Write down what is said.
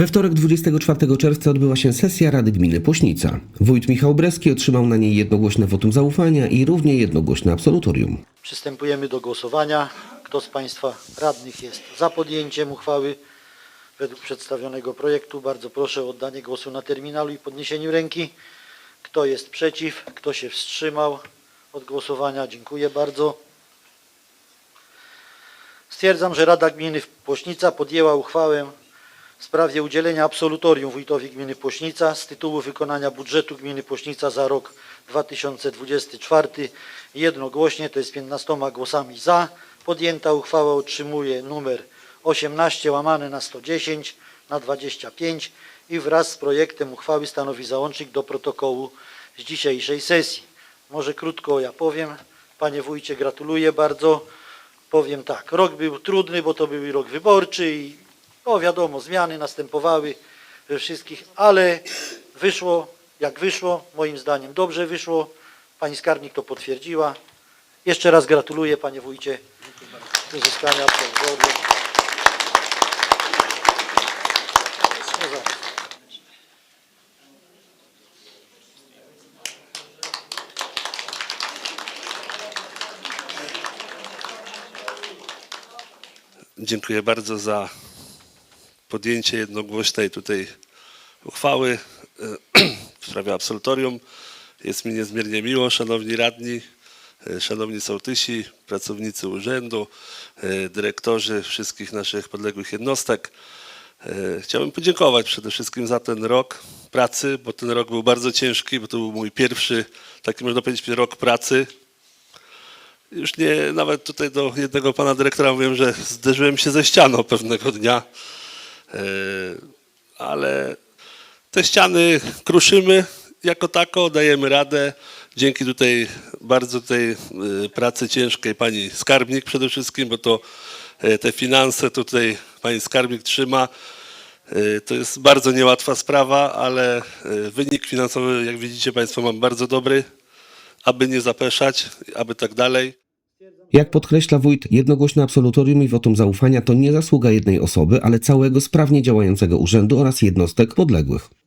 We wtorek 24 czerwca odbyła się sesja Rady Gminy Pośnica. Wójt Michał Breski otrzymał na niej jednogłośne wotum zaufania i równie jednogłośne absolutorium. Przystępujemy do głosowania. Kto z Państwa radnych jest za podjęciem uchwały według przedstawionego projektu? Bardzo proszę o oddanie głosu na terminalu i podniesieniu ręki. Kto jest przeciw? Kto się wstrzymał od głosowania? Dziękuję bardzo. Stwierdzam, że Rada Gminy Płośnica podjęła uchwałę w sprawie udzielenia absolutorium wójtowi gminy Płośnica z tytułu wykonania budżetu gminy Płośnica za rok 2024 jednogłośnie, to jest 15 głosami za. Podjęta uchwała otrzymuje numer 18 łamane na 110 na 25 i wraz z projektem uchwały stanowi załącznik do protokołu z dzisiejszej sesji. Może krótko ja powiem. Panie wójcie, gratuluję bardzo. Powiem tak, rok był trudny, bo to był rok wyborczy i no wiadomo, zmiany następowały we wszystkich, ale wyszło jak wyszło, moim zdaniem dobrze wyszło. Pani skarbnik to potwierdziła. Jeszcze raz gratuluję panie wójcie uzyskania. No. Dziękuję bardzo za podjęcie jednogłośnej tutaj uchwały e, w sprawie absolutorium. Jest mi niezmiernie miło, szanowni radni, e, szanowni sołtysi, pracownicy urzędu, e, dyrektorzy wszystkich naszych podległych jednostek. Chciałbym podziękować przede wszystkim za ten rok pracy, bo ten rok był bardzo ciężki, bo to był mój pierwszy, taki można powiedzieć, rok pracy już nie, nawet tutaj do jednego pana dyrektora mówiłem, że zderzyłem się ze ścianą pewnego dnia, ale te ściany kruszymy jako tako, dajemy radę. Dzięki tutaj bardzo tej e, pracy ciężkiej pani skarbnik przede wszystkim, bo to e, te finanse tutaj pani skarbnik trzyma. E, To jest bardzo niełatwa sprawa, ale e, wynik finansowy, jak widzicie Państwo, mam bardzo dobry, aby nie zapeszać, aby tak dalej. Jak podkreśla wójt, jednogłośne absolutorium i wotum zaufania to nie zasługa jednej osoby, ale całego sprawnie działającego urzędu oraz jednostek podległych.